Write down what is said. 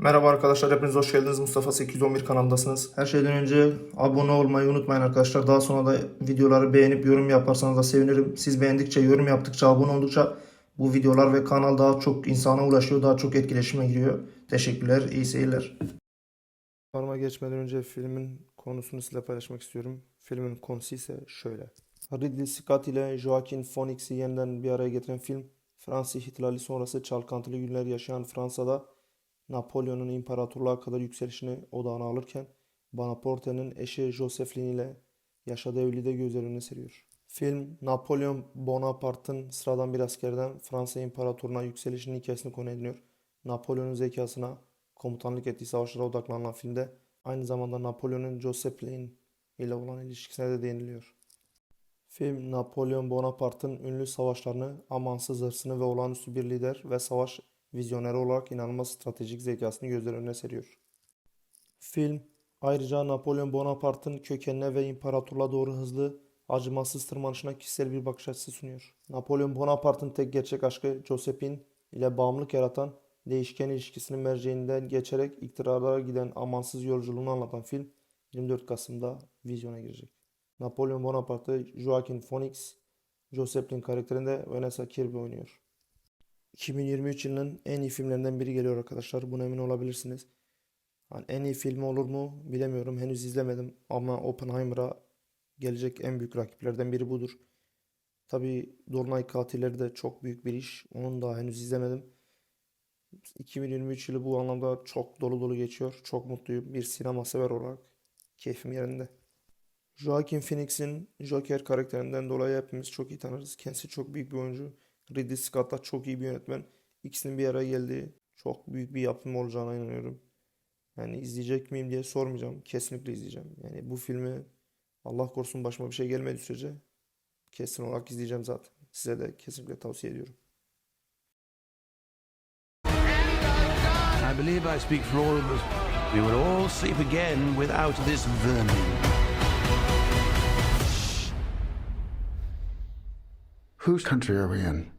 Merhaba arkadaşlar, hepiniz hoş geldiniz. Mustafa 811 kanalındasınız. Her şeyden önce abone olmayı unutmayın arkadaşlar. Daha sonra da videoları beğenip yorum yaparsanız da sevinirim. Siz beğendikçe, yorum yaptıkça, abone oldukça bu videolar ve kanal daha çok insana ulaşıyor, daha çok etkileşime giriyor. Teşekkürler, iyi seyirler. Parma geçmeden önce filmin konusunu sizinle paylaşmak istiyorum. Filmin konusu ise şöyle. Ridley Scott ile Joaquin Phoenix'i yeniden bir araya getiren film, Fransız ihtilali sonrası çalkantılı günler yaşayan Fransa'da Napolyon'un imparatorluğa kadar yükselişini odağına alırken Bonaparte'nin eşi Josephine ile yaşadığı evliliği göz önüne seriyor. Film, Napolyon Bonaparte'ın sıradan bir askerden Fransa İmparatorluğu'na yükselişinin hikayesini konu ediniyor. Napolyon'un zekasına, komutanlık ettiği savaşlara odaklanan filmde aynı zamanda Napolyon'un Josephine ile olan ilişkisine de değiniliyor. Film, Napolyon Bonaparte'ın ünlü savaşlarını, amansız hırsını ve olağanüstü bir lider ve savaş vizyoneri olarak inanılmaz stratejik zekasını gözler önüne seriyor. Film, ayrıca Napolyon Bonaparte'ın kökenine ve imparatorluğa doğru hızlı, acımasız tırmanışına kişisel bir bakış açısı sunuyor. Napolyon Bonaparte'ın tek gerçek aşkı Josephine ile bağımlılık yaratan değişken ilişkisinin merceğinden geçerek iktidarlara giden amansız yolculuğunu anlatan film 24 Kasım'da vizyona girecek. Napolyon Bonaparte, Joaquin Phoenix, Josephine karakterinde Vanessa Kirby oynuyor. 2023 yılının en iyi filmlerinden biri geliyor arkadaşlar. Buna emin olabilirsiniz. Hani en iyi filmi olur mu bilemiyorum. Henüz izlemedim ama Oppenheimer'a gelecek en büyük rakiplerden biri budur. Tabii Dolunay Katilleri de çok büyük bir iş. Onu da henüz izlemedim. 2023 yılı bu anlamda çok dolu dolu geçiyor. Çok mutluyum. Bir sinema sever olarak keyfim yerinde. Joaquin Phoenix'in Joker karakterinden dolayı hepimiz çok iyi tanırız. Kendisi çok büyük bir oyuncu. Ridley Scott da çok iyi bir yönetmen. İkisinin bir araya geldiği çok büyük bir yapım olacağına inanıyorum. Yani izleyecek miyim diye sormayacağım. Kesinlikle izleyeceğim. Yani bu filmi Allah korusun başıma bir şey gelmediği sürece kesin olarak izleyeceğim zaten. Size de kesinlikle tavsiye ediyorum. I believe I speak for all of us. We will all sleep again without this vermin. Whose country are we in?